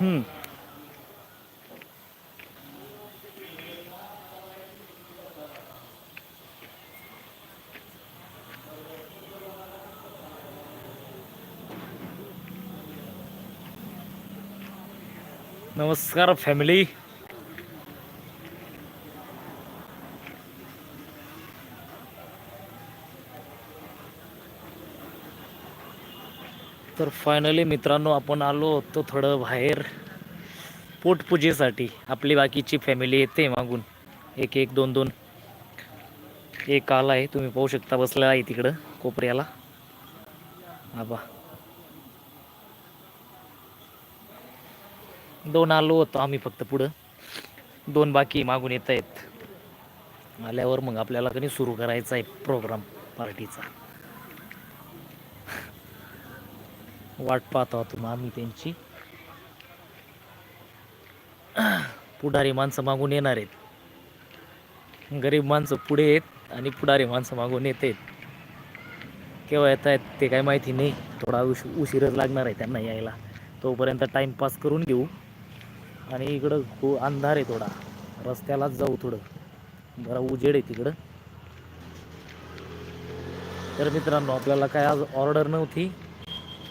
हम्म. नमस्कार फॅमिली तर फायनली मित्रांनो आपण आलो होतो थोडं बाहेर पोटपूजेसाठी आपली बाकीची फॅमिली येते मागून. एक एक दोन दोन. एक आला आहे तुम्ही पाहू शकता बसला आहे तिकडं कोपऱ्याला. आबा. दोन आलो होतो आम्ही फक्त पुढं. दोन बाकी मागून येत आहेत. आल्यावर मग आपल्याला कधी सुरू करायचा आहे प्रोग्राम पार्टीचा वाट पाहत आहोत आम्ही त्यांची. पुढारी माणसं मागून येणार आहेत. गरीब माणसं पुढे आहेत आणि पुढारी माणसं मागून येत आहेत. केव्हा येत आहेत ते काय माहिती नाही. थोडा उश उशीरच लागणार आहे त्यांना यायला. तोपर्यंत टाईमपास करून घेऊ. आणि इकडं खूप अंधार आहे थोडा. रस्त्यालाच जाऊ थोडं. जरा उजेड आहे तिकडं. तर मित्रांनो आपल्याला काय आज ऑर्डर नव्हती.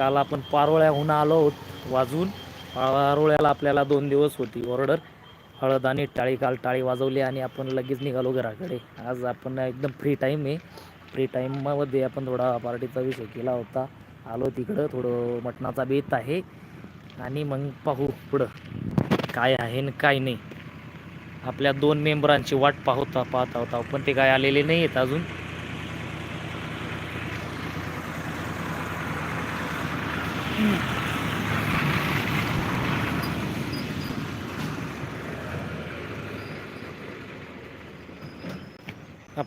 काल आपण पारोळ्याहून आलो आहोत वाजून. पारोळ्याला आपल्याला दोन दिवस होती ऑर्डर हळद आणि टाळी काल टाळी वाजवली आणि आपण लगेच निघालो घराकडे. आज आपण एकदम फ्री टाईम आहे. फ्री टाईममध्ये आपण थोडा पार्टीचा विषय केला होता. आलो तिकडं थोडं मटणाचा बेत आहे. आणि मग पाहू पुढं. काय आहे आणि काय नाही. आपल्या दोन मेंबरांची वाट पाहता पाहता होता. पण ते काय आलेले नाही आहेत अजून.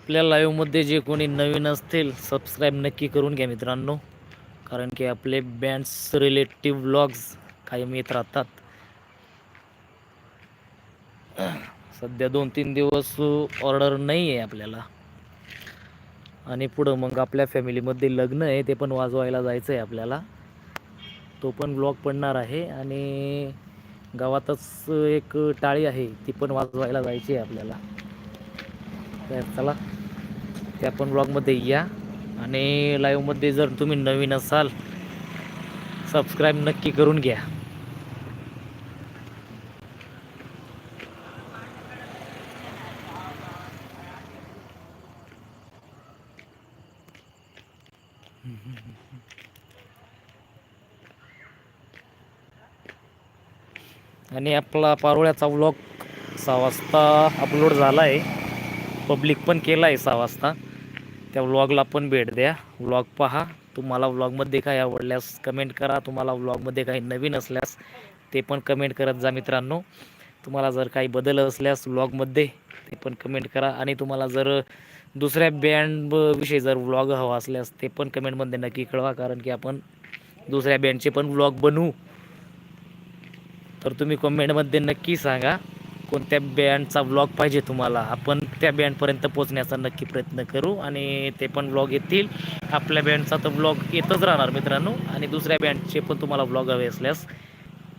आपल्या लाईव्हमध्ये जे कोणी नवीन असतील सबस्क्राईब नक्की करून घ्या मित्रांनो. कारण की आपले बँड्स रिलेटिव्ह ब्लॉग्स कायम येत राहतात. सध्या दोन तीन दिवस ऑर्डर नाही आहे आपल्याला. आणि पुढं मग आपल्या फॅमिलीमध्ये लग्न आहे ते पण वाजवायला जायचं आहे आपल्याला. तो पण ब्लॉग पडणार आहे आणि गावातच एक टाळी आहे ती पण वाजवायला जायची आहे आपल्याला. तर चला. त्या पण ब्लॉगमध्ये या. आणि लाईव्हमध्ये जर तुम्ही नवीन असाल सबस्क्राईब नक्की करून घ्या. आणि आपला पारोळ्याचा व्लॉग सहा वाजता अपलोड झाला आहे पब्लिक पण केला आहे सहा वाजता. त्या व्लॉगला पण भेट द्या. व्लॉग पहा. तुम्हाला व्लॉगमध्ये काय आवडल्यास कमेंट करा. तुम्हाला व्लॉगमध्ये काही नवीन असल्यास ते पण कमेंट करत जा मित्रांनो. तुम्हाला जर काही बदल असल्यास व्लॉगमध्ये ते पण कमेंट करा. आणि तुम्हाला जर दुसऱ्या बँडविषयी जर व्लॉग हवा असल्यास ते पण कमेंटमध्ये नक्की कळवा. कारण की आपण दुसऱ्या बँडचे पण व्लॉग बनवू तर तुम्ही कमेंटमध्ये नक्की सांगा कोणत्या बँडचा व्लॉग पाहिजे तुम्हाला. आपण त्या बँडपर्यंत पोचण्याचा नक्की प्रयत्न करू आणि ते पण ब्लॉग येतील. आपल्या बँडचा तर ब्लॉग येतच राहणार मित्रांनो. आणि दुसऱ्या बँडचे पण तुम्हाला ब्लॉग हवे असल्यास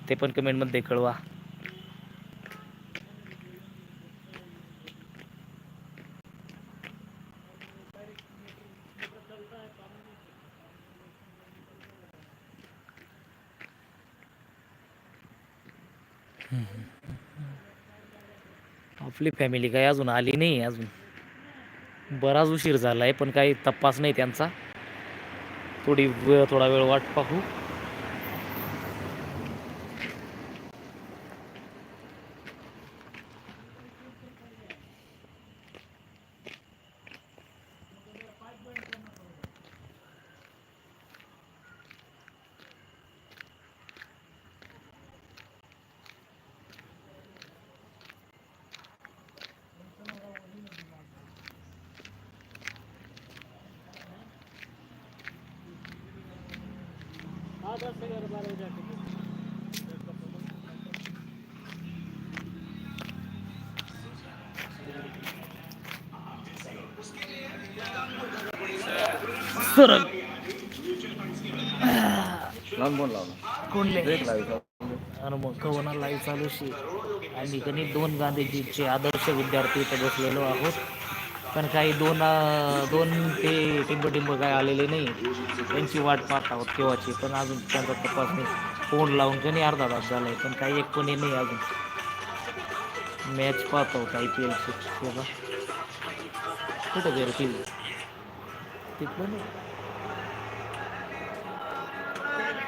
ते पण कमेंटमध्ये कळवा. आपली फॅमिली काही अजून आली नाही अजून. बराच उशीर झाला आहे पण काही तपास नाही त्यांचा. थोडी वेळ थोडा वेळ वाट पाहू. सरळ. लावून फोन लावला कोणले? ब्रेक लावायचा आणि मग कवना लाईव्ह चालू शे आम्ही कधी दोन गांधीजीचे आदर्श विद्यार्थी इथं बसलेलो आहोत. पण काही दोन दोन ते टिंब टिंब काय आलेले नाही. त्यांची वाट पाहत आहोत केव्हाची पण अजून त्यांचा तपास नाही. फोन लावून कधी अर्धा तास झाला आहे पण काही एक पण हे नाही अजून. मॅच पाहत आहोत आय पी एलची तेव्हा कुठं गेलं टी व्ही तिथलं नाही.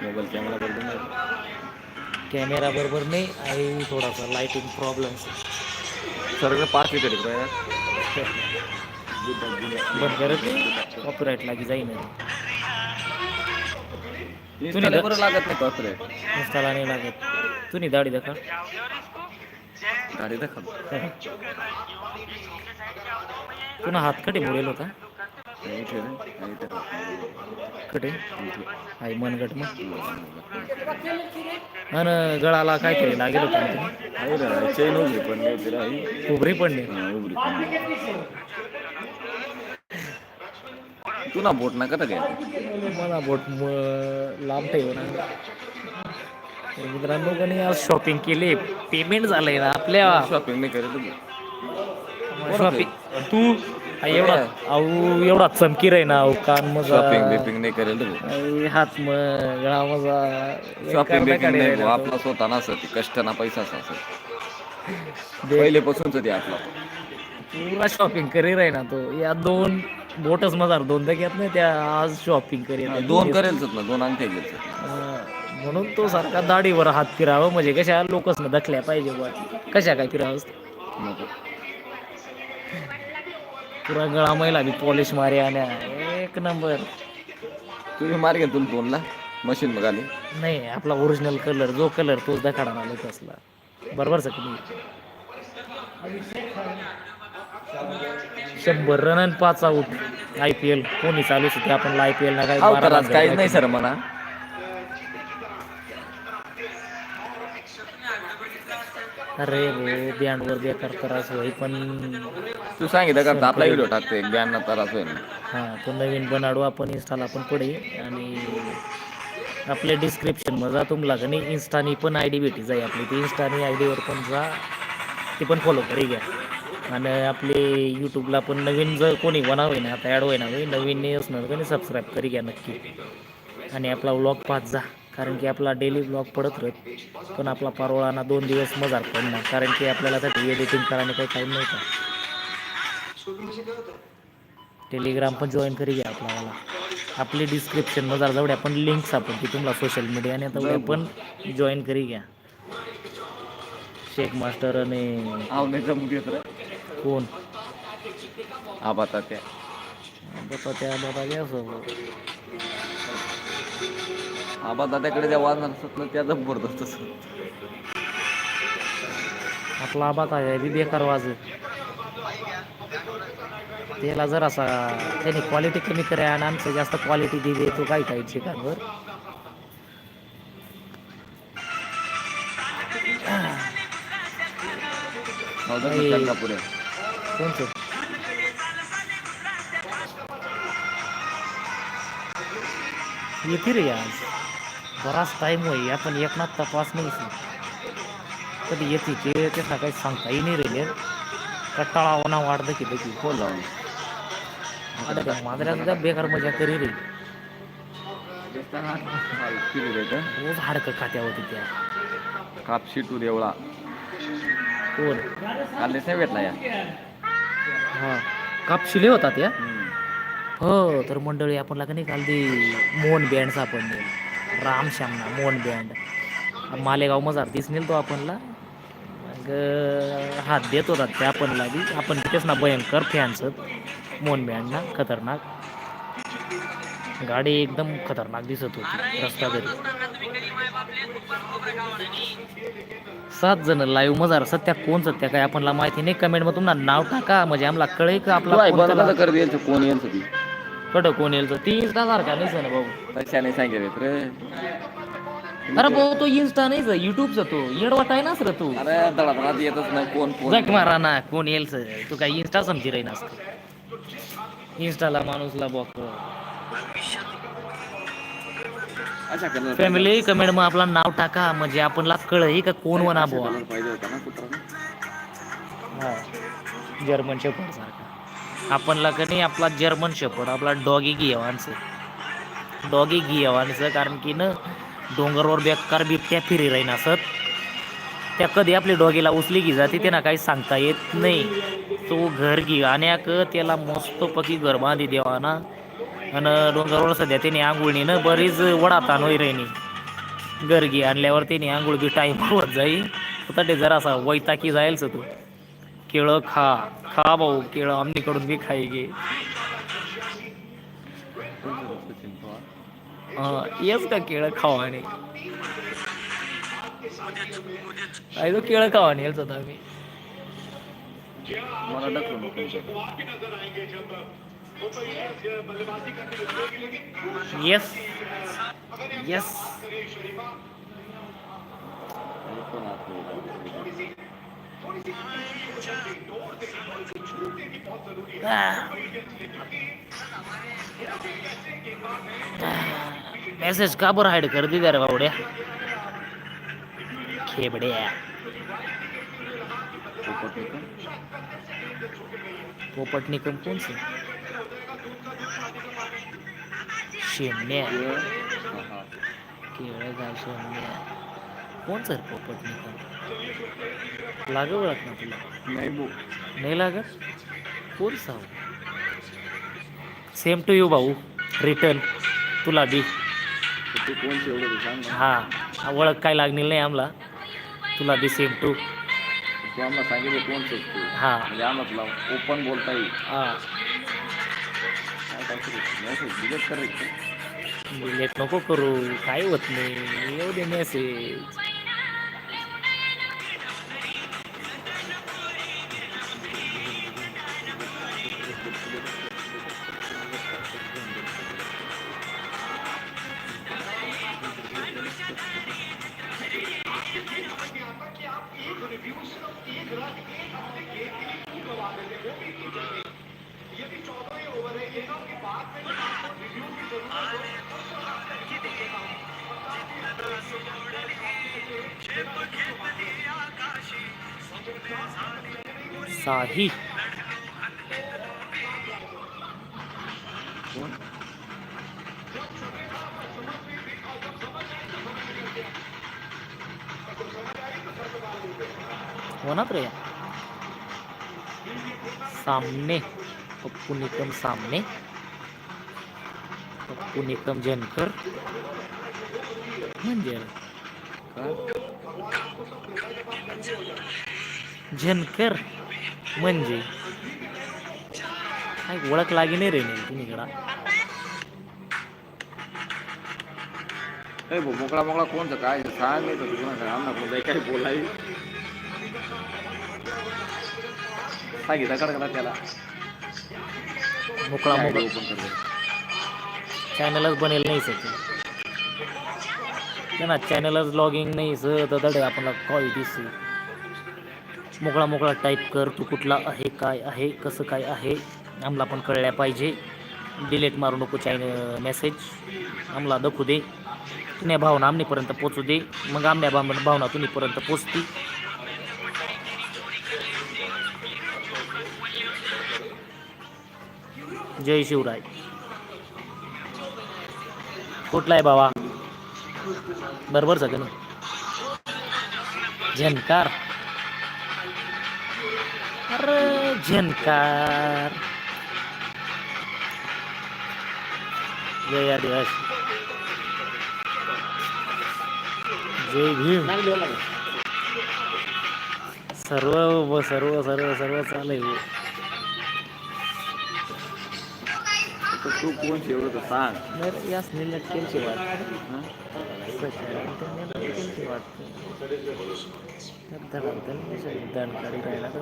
मोबाईल कॅमेरा बदलून कॅमेरा बरोबर नाही. आहे थोडासा लाईटिंग प्रॉब्लेम सर पाच विकेट कॉपीराईट लागी जाईन. बरं लागत नाही कॉपरे इंस्टाला नाही लागत. तुम्ही दाढी दाखवा. गाडी दाखव. पुन्हा हात कटे मोडेल होता. आई मनगट मग आणि गळाला काहीतरी लागेल होतं ना ना चेन उघडी पण तिला आहे. उभरी पडली पण. तू ना बोट नका काय मला बोट लांब ठेव ना. तर मित्रांनो कोणी आज शॉपिंग केली. पेमेंट झालंय ना आपल्या. शॉपिंग नाही करत शॉपिंग तू हा एवढा अहो एवढा चमकीर आहे ना अहो कान मग शॉपिंग बिपिंग नाही करेल हात मग गळा मजा. शॉपिंग बिपिंग नाही भाऊ. आपला स्वतः नसत ते कष्ट ना पैसा असत पहिलेपासूनच ते आपला. पुरा शॉपिंग करीर आहे ना तो. या दोन बोटच मजार दोन घेत नाही त्या आज शॉपिंग करीत दोन करेलच ना दोन अंगठ्या अं, म्हणून तो सारखा दाढीवर हात फिरावं म्हणजे कशा लोकच ना दखल्या पाहिजे बुवा. कशा काय फिरावं? नको. पुरा गळा मैला बी पॉलिश मारे आल्या. एक नंबर तुम्ही मार घे तुला दोनला मशीन मग आली. नाही आपला ओरिजिनल कलर जो कलर तोच दखाडा आला कसला बरोबर सर तुम्ही? शंभर रन आणि पाच आऊट आय पी एल कोणी चालू होते आपण आय पी एल ना काय काहीच नाही सर म्हणा. अरे भाऊ बँडवर बेकार त्रास होई पण तू सांगितलं का आपला व्हिडिओ टाकते ब्याण्णव त्रास होईल. हां तो नवीन बनाडू आपण इन्स्टाला पण पडे आणि आपल्या डिस्क्रिप्शनमध्ये जा तुम्हाला का नाही इन्स्टानी पण आय डी भेटी जाई आपली. ती इन्स्टानी आय डीवर पण जा ते पण फॉलो करी घ्या आणि आपले यूट्यूबला पण नवीन जर कोणी बनावं ना आता ॲड होईना होई नवीन नाही असणार तर सबस्क्राईब करी घ्या नक्की. आणि आपला व्लॉग पाहत जा कारण की आपला डेली ब्लॉग पडत राहत. पण आपला पारोळाना दोन दिवस मजार पडणार कारण की आपल्याला त्यासाठी एडिटिंग करायला काही टाईम नव्हता टेलिग्राम पण जॉईन करी घ्या आपल्याला. आपली डिस्क्रिप्शन मजार जेवढ्या पण लिंक्स आपण ती तुम्हाला सोशल मीडियाने तेवढ्या पण जॉईन करी घ्या. शेख मास्टर आणि कोण आबा त्या बाबा त्या बाबा घ्या सोबत. आबा दादाकडे ज्या वाजणार असत ना त्या जबरदस्त असत आपला आबा काय आहे बी बेकार वाज त्याला जर असा त्याने क्वालिटी कमी करा आणि आमचं जास्त क्वालिटी दिली तो काय काय चिकनवर कोणचं? येते रे आज. बराच टाईम होई आपण एकनाथ तपास नाही कधी येते ते ते काही सांगताही नाही रे कट्टाळा होणा वाढतं की देखील फोन मजा करी रे. किती रेट रोज हाडकं खात्या होती त्या कापशी टूर एवढा. कोण? काल नाही भेटला या. हा. कापशिले होता त्या हो तर मंडळी आपण लागणे काल ती मोहन बँड सापडले राम श्यामना मोहन बँड. मालेगाव मजार दिसनेल तो आपणला. मग हात देत होता त्या आपणला बी. आपण तिथेच ना भयंकर फॅन्स मोहन बँडना खतरनाक. गाडी एकदम खतरनाक दिसत होती. रस्ता सात जण लाईव्ह मजार सध्या कोण सध्या काय आपणला माहिती नाही. कमेंटमध्ये तुम्हाला नाव टाका. म्हणजे आम्हाला कळे का आपला कोण ती? कडं कोण येईल तर ती इंस्टा सारखा नाही ना भाऊ सांगितलं रे. अरे भाऊ तो इंस्टा नाही युट्यूबचा तो. येडवाट आहे ना सर तू. अरे येतच नाही कोण कोण? जग मारा ना कोण येईल सर? तू काय इंस्टा समजी राही ना इंस्टाला माणूसला बॉक अशा कलर फॅमिली कमेंट मग आपला नाव टाका म्हणजे आपणला कळही का कोण वना बुवा. पाहिजे होता ना कुत्रा हा जर्मन शेपड सारखा. आपणला का नाही आपला जर्मन शेपड आपला डॉगी घियवांचं डॉगी घियवांचं कारण की न डोंगरवर बेकार बिबट्या फिरी राहीन असत. त्या कधी आपली डॉगीला उचली की जाते त्यांना काही सांगता येत नाही. तो घर घे आण्याक त्याला मस्तपैकी घर बांधी देवा ना आणि डोंगरवर सध्या त्याने आंघोळीनं बरीच वडा तानोई होई घर गरगी आणल्यावर त्याने आंघोळ बी टाईम होत जाईल ते जरासा वैताकी जायलच तू. केळं खा खा भाऊ केळं आमनीकडून बी खाई गे येस का केळं खावा आणि काय तो केळ खावा नेलच होता आम्ही. मला नको येस. येस. मेसेज का बरं हाईड कर दी रे बावड्या? खेबड्या. पोपट निकम. पोपट निकम कोण से शेमण्या हे, हा, हा. केळ गाव शेमण्या कोण सर पोपट निकम लाग ओळख ना तुला? नाही बो नाही लागत? कोण साव सेम टू यू भाऊ. रिटर्न तुला बी. तू ते सांग ना. हा. ओळख काय लागणार नाही आम्हाला. तुला बी सेम टू तू आम्हाला सांगितलं कोणचं तू. हा. म्हणजे आम्हाला तुला ओपन बोलता येईल. हा. काय नको करू. काय होत नाही. येऊ दे मेसेज साही कोण हो ना प्रिया? सामने। पप्पू निकम सामने पप्पू निकम जनकर म्हणजे म्हणजे काय ओळख लागे नाही रे तुम्ही इकडा मोकळा मोकळा कोणतं काय सांग नाही तर तुला काय आम्हाला कोण काय बोलाय सांगितलं त्याला मोकळा मोकळा. ओपन चॅनलच बनेल नाही सर. ते ना चॅनलच लॉगिंग नाही सर. तर दडे आपल्याला कॉल दिसू मोकळा मोकळा टाईप कर तू कुठला आहे काय आहे कसं काय आहे आम्हाला पण कळल्या पाहिजे. डिलीट मारू नको चॅनल मेसेज आम्हाला दाखवू दे. तुझ्या भावना आमनेपर्यंत पोचू दे. मग भावना भावना तुम्हीपर्यंत पोचती जय शिवराय. कुठला आहे बाबा? बरोबर सगळं ना? झनकार. अरे झनकार. जय आदिवास. जय भीम. सर्व सर्व सर्व सर्व चालेल हो. तू कोण एवढं तर सांग. नाही यास निलट केलची वाट. हं? दणकाडी राहिला तर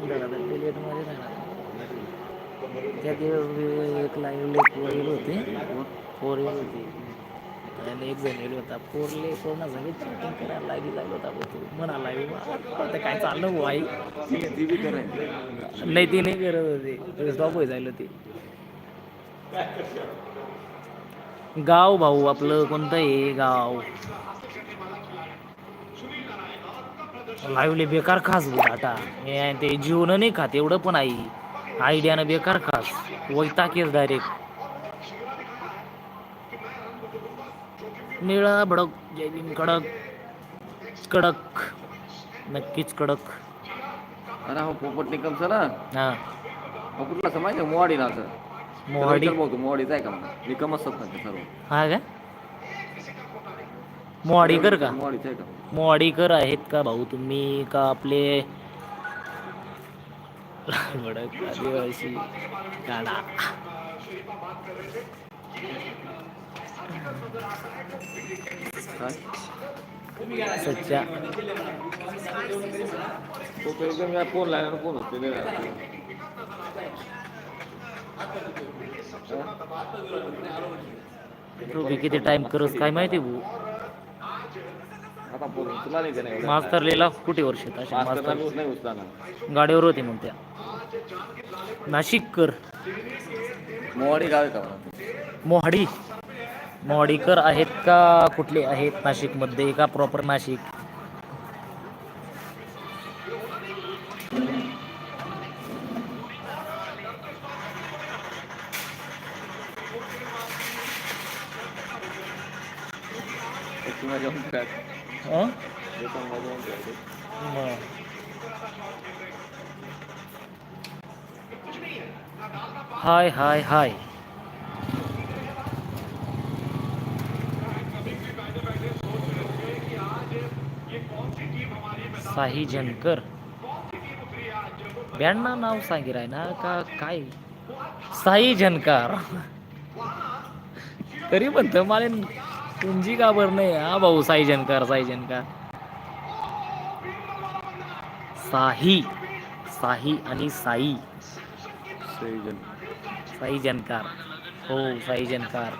त्या दिवस एक लाईव्ह एक वडील होते. फोर येत होती. आणि एक जण येईल होता. फोरले पूर्ण सगळे चॅटिंग करायला लागी लागलो होता तू. म्हणा लाईव्ह आता काय चाललं भाऊ आई? ती बी करायचं नाही ती नाही करत होती. स्टॉप होई जायला ती गाव भाऊ आपलं कोणतं आहे गाव? लाईव्हले बेकार खास डाटा हे ते जीवन नाही खात एवढं पण आहे आयडियानं बेकार खास. वैताग येस डायरेक्ट निळा भडक जय भीम कडक. कडक. नक्कीच कडक. अरे हो पोपट निकम सर हा. कुठला समाज आहे? मोवाडी नाचं मोहाडी. भाऊ तू मोवाडीचा आहे का निकम असतात ना ते सर्व. हा का? का? मोवाडीचं आहे का? आहेत का भाऊ तुम्ही? का आपले भडक आदिवासी काय? सच्चा. तो तो एकदम या फोन लाईन फोन होते किती टाइम करस काय माहिती भाऊ? आता तुला नाही देणार कुठे वर्ष मास्तर नाही गाडीवर होते मग त्या. नाशिककर. मोवाडी गाव का? मोहाडी. मोहाडीकर आहेत का कुठले आहेत नाशिकमध्ये? का प्रॉपर नाशिक एक माझ्या जाऊन खेळ. अं? एक माझ्या जाऊन खेळतो. मग. हाय हाय हाय. साही जनकर. ब्यांना नाव सांगिराय ना का काय? साई जनकार. तरी म्हणतं मला तुमची का बरं नाही हा भाऊ साई जनकार साई जनकार. साही साही आणि साई. सईजन. साई जनकार हो साई जनकार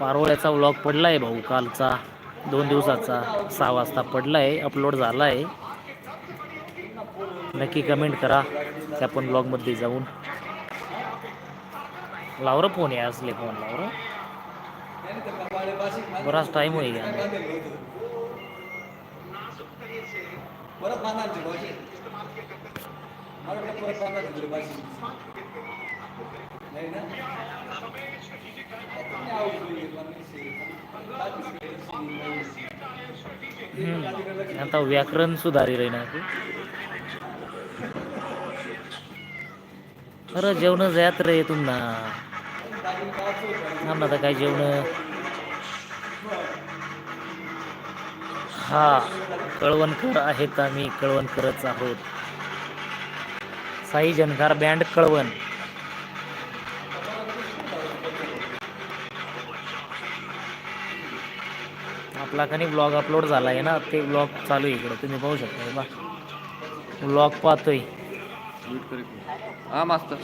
पारोळ्याचा व्लॉग पडलाय भाऊ कालचा. दोन दिवसाचा. सहा वाजता पडलाय अपलोड झाला आहे नक्की कमेंट करा. त्या पण ब्लॉगमध्ये जाऊन. लावर फोन आहे असले फोन लावर. बराच टाइम होईल परत बांधायची भाजी मला वाटलं परत बांधायची तुला नाही ना? आता व्याकरण सुधारी राही ना अरे जेवण जात रे तुम्हाला आम्हाला काय जेवण? हा कळवणकर आहेत आम्ही कळवणकरच आहोत. साई जनकार बँड कळवण. आपला काही ब्लॉग अपलोड झाला आहे ना ते ब्लॉग चालू आहे इकडं तुम्ही पाहू शकता बा ब्लॉग पाहतोय. हा मास्तर.